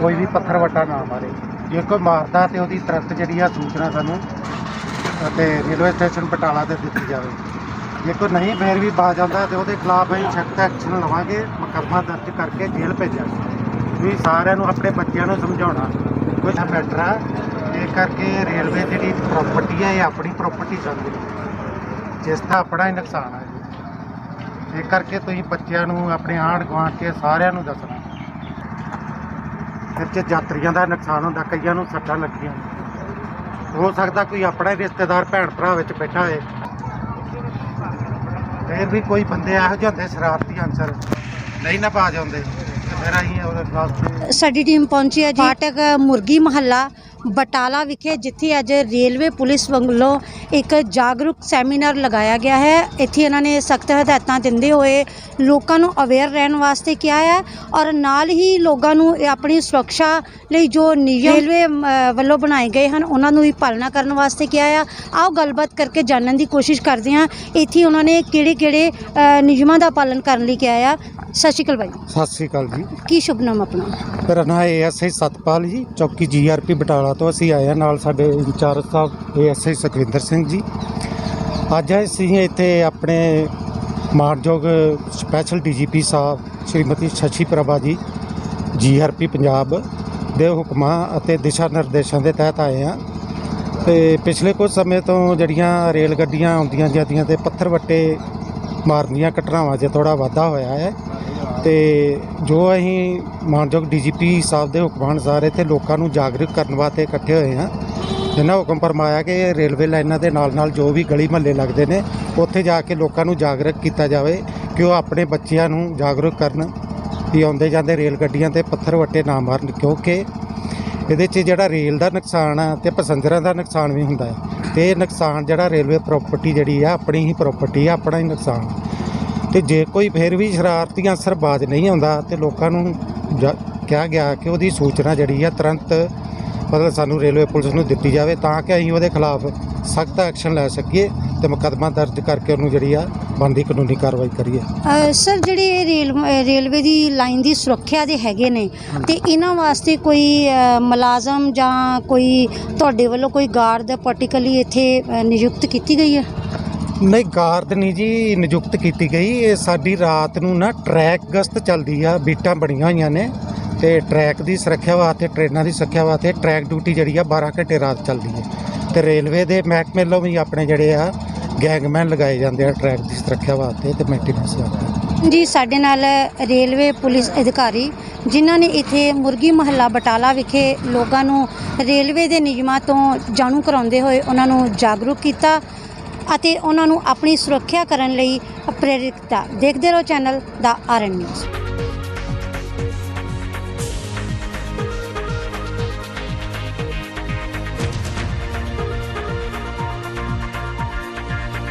ਕੋਈ ਵੀ ਪੱਥਰ ਵੱਟਾ ਨਾ ਮਾਰੇ। ਜੇ ਕੋਈ ਮਾਰਦਾ ਤੇ ਉਹਦੀ ਤੁਰੰਤ ਜਿਹੜੀ ਆ ਸੂਚਨਾ ਸਾਨੂੰ, ਅਤੇ ਰੇਲਵੇ ਸਟੇਸ਼ਨ ਬਟਾਲਾ ਤੇ ਦਿੱਤੀ ਜਾਵੇ। ਜੇ ਕੋਈ ਨਹੀਂ ਫੇਰ ਵੀ ਬਾਜ ਆਉਂਦਾ ਤੇ ਉਹਦੇ ਖਿਲਾਫ ਅਸੀਂ ਸਖਤ ਐਕਸ਼ਨ ਲਵਾਂਗੇ, ਮੁਕੱਦਮਾ ਦਰਜ ਕਰਕੇ ਜੇਲ੍ਹ ਭੇਜਾਂਗੇ। ਵੀ ਸਾਰਿਆਂ ਨੂੰ ਆਪਣੇ ਬੱਚਿਆਂ ਨੂੰ ਸਮਝਾਉਣਾ ਕੋਈ ਨਾ ਮੈਟਰ ਆ। ਇਹ ਕਰਕੇ ਰੇਲਵੇ ਜਿਹੜੀ ਪ੍ਰਾਪਰਟੀ ਹੈ ਇਹ ਆਪਣੀ ਪ੍ਰਾਪਰਟੀ ਸਮਝੋ ਜਿਸ ਦਾ ਆਪਣਾ ਹੀ ਨੁਕਸਾਨ ਹੈ ਇਹ ਕਰਕੇ ਤੁਸੀਂ ਬੱਚਿਆਂ ਨੂੰ ਆਪਣੇ ਆਂਢ ਗੁਆਂਢ ਕੇ ਸਾਰਿਆਂ ਨੂੰ ਦੱਸਣਾ। ਫਿਰ ਚ ਯਾਤਰੀਆਂ ਦਾ ਨੁਕਸਾਨ ਹੁੰਦਾ ਕਈਆਂ ਨੂੰ ਸੱਟਾਂ ਲੱਗੀਆਂ ਹੋ ਸਕਦਾ ਕੋਈ ਆਪਣਾ ਹੀ ਰਿਸ਼ਤੇਦਾਰ ਭੈਣ ਭਰਾ ਵਿੱਚ ਬੈਠਾ ਹੋਏ। ਫਿਰ ਵੀ ਕੋਈ ਬੰਦੇ ਇਹੋ ਜਿਹੇ ਹੁੰਦੇ ਸ਼ਰਾਰਤੀ ਅਨਸਰ। ਨਹੀਂ ਨਾ ਪਾ ਜਾਂਦੇ। ਤੇ ਫਿਰ ਅਸੀਂ ਉਹਦੇ ਖਿਲਾਫ ਸਾਡੀ ਟੀਮ ਪਹੁੰਚੀ ਹੈ ਜੀ। ਫਾਟਕ ਮੁਰਗੀ ਮਹੱਲਾ ਬਟਾਲਾ ਵਿਖੇ ਜਿੱਥੇ ਅੱਜ ਰੇਲਵੇ ਪੁਲਿਸ ਵੱਲੋਂ ਇੱਕ ਜਾਗਰੂਕ ਸੈਮੀਨਾਰ ਲਗਾਇਆ ਗਿਆ ਹੈ। ਇੱਥੇ ਇਹਨਾਂ ਨੇ ਸਖਤ ਹਦਾਇਤਾਂ ਦਿੰਦੇ ਹੋਏ ਲੋਕਾਂ ਨੂੰ ਅਵੇਅਰ ਰਹਿਣ ਵਾਸਤੇ ਕਿਹਾ ਹੈ ਔਰ ਨਾਲ ਹੀ ਲੋਕਾਂ ਨੂੰ ਆਪਣੀ ਸੁਰੱਖਿਆ ਲਈ ਜੋ ਨਿਯਮ ਰੇਲਵੇ ਵੱਲੋਂ ਬਣਾਏ ਗਏ ਹਨ ਉਹਨਾਂ ਨੂੰ ਵੀ ਪਾਲਣਾ ਕਰਨ ਵਾਸਤੇ ਕਿਹਾ ਹੈ। ਆਓ ਗੱਲਬਾਤ ਕਰਕੇ ਜਾਣਨ ਦੀ ਕੋਸ਼ਿਸ਼ ਕਰਦੇ ਹਾਂ। ਇੱਥੇ ਉਹਨਾਂ ਨੇ ਕਿਹੜੇ ਕਿਹੜੇ ਅ, ਨਿਯਮਾਂ ਦਾ ਪਾਲਣ ਕਰਨ ਲਈ ਕਿਹਾ ਹੈ? ਸਤਿ ਸ਼੍ਰੀ ਅਕਾਲ ਬਾਈ ਸਤਿ ਸ੍ਰੀ ਅਕਾਲ ਜੀ। ਕੀ ਸ਼ੁਭ ਨਾਮ ਆਪਣਾ? ਮੇਰਾ ਨਾਮ ਏਐਸਆਈ ਸਤਪਾਲ ਜੀ ਚੌਕੀ ਜੀਆਰਪੀ ਬਟਾਲਾ ਤੋਂ ਅਸੀਂ ਆਏ ਹਾਂ ਨਾਲ ਸਾਡੇ ਇੰਚਾਰਜ ਸਾਹਿਬ, ਏਐਸਆਈ ਸੁਖਵਿੰਦਰ ਸਿੰਘ ਜੀ। ਅੱਜ ਅਸੀਂ ਇੱਥੇ ਆਪਣੇ ਮਾਨਯੋਗ ਸਪੈਸ਼ਲ ਡੀਜੀਪੀ ਸਾਹਿਬ, ਸ਼੍ਰੀਮਤੀ ਸ਼ਸ਼ੀ ਪ੍ਰਭਾ ਜੀ, ਜੀਆਰਪੀ ਪੰਜਾਬ ਦੇ ਹੁਕਮਾਂ ਅਤੇ ਦਿਸ਼ਾ ਨਿਰਦੇਸ਼ਾਂ ਦੇ ਤਹਿਤ ਆਏ ਹਾਂ। ਤੇ ਪਿਛਲੇ ਕੁਝ ਸਮੇਂ ਤੋਂ ਜਿਹੜੀਆਂ ਰੇਲ ਗੱਡੀਆਂ ਆਉਂਦੀਆਂ ਜਾਂਦੀਆਂ ਤੇ ਪੱਥਰ ਵੱਟੇ ਮਾਰਨ ਦੀਆਂ ਘਟਨਾਵਾਂ 'ਚ ਥੋੜਾ ਵਾਧਾ ਹੋਇਆ ਹੈ। ਤੇ ਜੋ ਅਸੀਂ ਮਾਨਯੋਗ ਡੀਜੀਪੀ ਸਾਹਿਬ ਦੇ ਹੁਕਮਾਂ ਅਨੁਸਾਰ ਇੱਥੇ ਲੋਕਾਂ ਨੂੰ ਜਾਗਰੂਕ ਕਰਨ ਵਾਸਤੇ ਇਕੱਠੇ ਹੋਏ ਹਾਂ। ਇਹਨਾਂ ਹੁਕਮ ਫਰਮਾਇਆ ਕਿ ਰੇਲਵੇ ਲਾਈਨਾਂ ਦੇ ਨਾਲ ਨਾਲ ਜੋ ਵੀ ਗਲੀ ਮਹੱਲੇ ਲੱਗਦੇ ਨੇ, ਉੱਥੇ ਜਾ ਕੇ ਲੋਕਾਂ ਨੂੰ ਜਾਗਰੂਕ ਕੀਤਾ ਜਾਵੇ ਕਿ ਉਹ ਆਪਣੇ ਬੱਚਿਆਂ ਨੂੰ ਜਾਗਰੂਕ ਕਰਨ। ਵੀ ਆਉਂਦੇ ਜਾਂਦੇ ਰੇਲ ਗੱਡੀਆਂ ਤੇ ਪੱਥਰ ਵੱਟੇ ਨਾ ਮਾਰਨ ਕਿਉਂਕਿ ਇਹਦੇ 'ਚ ਜਿਹੜਾ ਰੇਲ ਦਾ ਨੁਕਸਾਨ ਆ ਤੇ ਪੈਸੰਜਰਾਂ ਦਾ ਨੁਕਸਾਨ ਵੀ ਹੁੰਦਾ ਹੈ। ਤੇ ਇਹ ਨੁਕਸਾਨ ਜਿਹੜਾ ਰੇਲਵੇ ਪ੍ਰਾਪਰਟੀ ਜਿਹੜੀ ਆ, ਆਪਣੀ ਹੀ ਪ੍ਰਾਪਰਟੀ ਆ, ਆਪਣਾ ਹੀ ਨੁਕਸਾਨ। ਤੇ ਜੇ ਕੋਈ ਫਿਰ ਵੀ ਸ਼ਰਾਰਤੀ ਅਨਸਰ ਬਾਜ਼ ਨਹੀਂ ਆਉਂਦਾ ਤੇ ਲੋਕਾਂ ਨੂੰ ਜਾ- ਕਿਹਾ ਗਿਆ ਕਿ ਉਹਦੀ ਸੂਚਨਾ ਜਿਹੜੀ ਆ ਤੁਰੰਤ ਮਤਲਬ ਸਾਨੂੰ ਰੇਲਵੇ ਪੁਲਿਸ ਨੂੰ ਦਿੱਤੀ ਜਾਵੇ ਤਾਂ ਕਿ ਅਸੀਂ ਉਹਦੇ ਖਿਲਾਫ ਸਖਤ ਐਕਸ਼ਨ ਲੈ ਸਕੀਏ ਤੇ ਮੁਕੱਦਮਾ ਦਰਜ ਕਰਕੇ ਉਹਨੂੰ ਜਿਹੜੀ ਆ ਬਣਦੀ ਕਾਨੂੰਨੀ ਕਾਰਵਾਈ ਕਰੀਏ। ਅ, ਸਰ ਜਿਹੜੇ ਇਹ ਰੇਲ ਅ, ਰੇਲਵੇ ਦੀ ਲਾਈਨ ਦੀ ਸੁਰੱਖਿਆ ਦੇ ਹੈਗੇ ਨੇ ਤੇ ਇਹਨਾਂ ਵਾਸਤੇ ਕੋਈ ਅ, ਮੁਲਾਜ਼ਮ ਜਾਂ ਕੋਈ ਤੁਹਾਡੇ ਵੱਲੋਂ ਕੋਈ ਗਾਰਡ ਪਾਰਟਿਕਲੀ ਇੱਥੇ ਅ, ਨਿਯੁਕਤ ਕੀਤੀ ਗਈ ਹੈ? ਨਹੀਂ ਗਾਰਦ ਨਹੀਂ ਜੀ, ਨਿਯੁਕਤ ਕੀਤੀ ਗਈ। ਇਹ ਸਾਡੀ ਰਾਤ ਨੂੰ ਨਾ ਟਰੈਕ ਗਸ਼ਤ ਚੱਲਦੀ ਆ, ਬੀਟਾਂ ਬਣੀਆਂ ਹੋਈਆਂ ਨੇ ਤੇ ਟਰੈਕ ਦੀ ਸੁਰੱਖਿਆ ਵਾਸਤੇ, ਟ੍ਰੇਨਾਂ ਦੀ ਸੁਰੱਖਿਆ ਵਾਸਤੇ ਟਰੈਕ ਡਿਊਟੀ ਜਿਹੜੀ ਆ 12 ਘੰਟੇ ਰਾਤ ਚੱਲਦੀ ਹੈ ਤੇ ਰੇਲਵੇ ਦੇ ਮਹਿਕਮੇ ਵੱਲੋਂ ਵੀ ਆਪਣੇ ਜਿਹੜੇ ਆ ਗੈਂਗਮੈਨ ਲਗਾਏ ਜਾਂਦੇ ਆ ਟਰੈਕ ਦੀ ਸੁਰੱਖਿਆ ਵਾਸਤੇ ਤੇ ਮੇਨਟੇਨੈਂਸ ਵਾਸਤੇ। ਜੀ, ਸਾਡੇ ਨਾਲ ਰੇਲਵੇ ਪੁਲਿਸ ਅਧਿਕਾਰੀ, ਜਿਨ੍ਹਾਂ ਨੇ ਇੱਥੇ ਮੁਰਗੀ ਮਹੱਲਾ ਬਟਾਲਾ ਵਿਖੇ ਲੋਕਾਂ ਨੂੰ ਰੇਲਵੇ ਦੇ ਨਿਯਮਾਂ ਤੋਂ ਜਾਣੂ ਕਰਾਉਂਦੇ ਹੋਏ ਉਹਨਾਂ ਨੂੰ ਜਾਗਰੂਕ ਕੀਤਾ। ਅਤੇ ਉਹਨਾਂ ਨੂੰ ਆਪਣੀ ਸੁਰੱਖਿਆ ਕਰਨ ਲਈ ਪ੍ਰੇਰਿਤ ਕੀਤਾ। ਦੇਖਦੇ ਰਹੋ ਚੈਨਲ ਦਾ ਆਰਐਨ ਨਿਊਜ਼।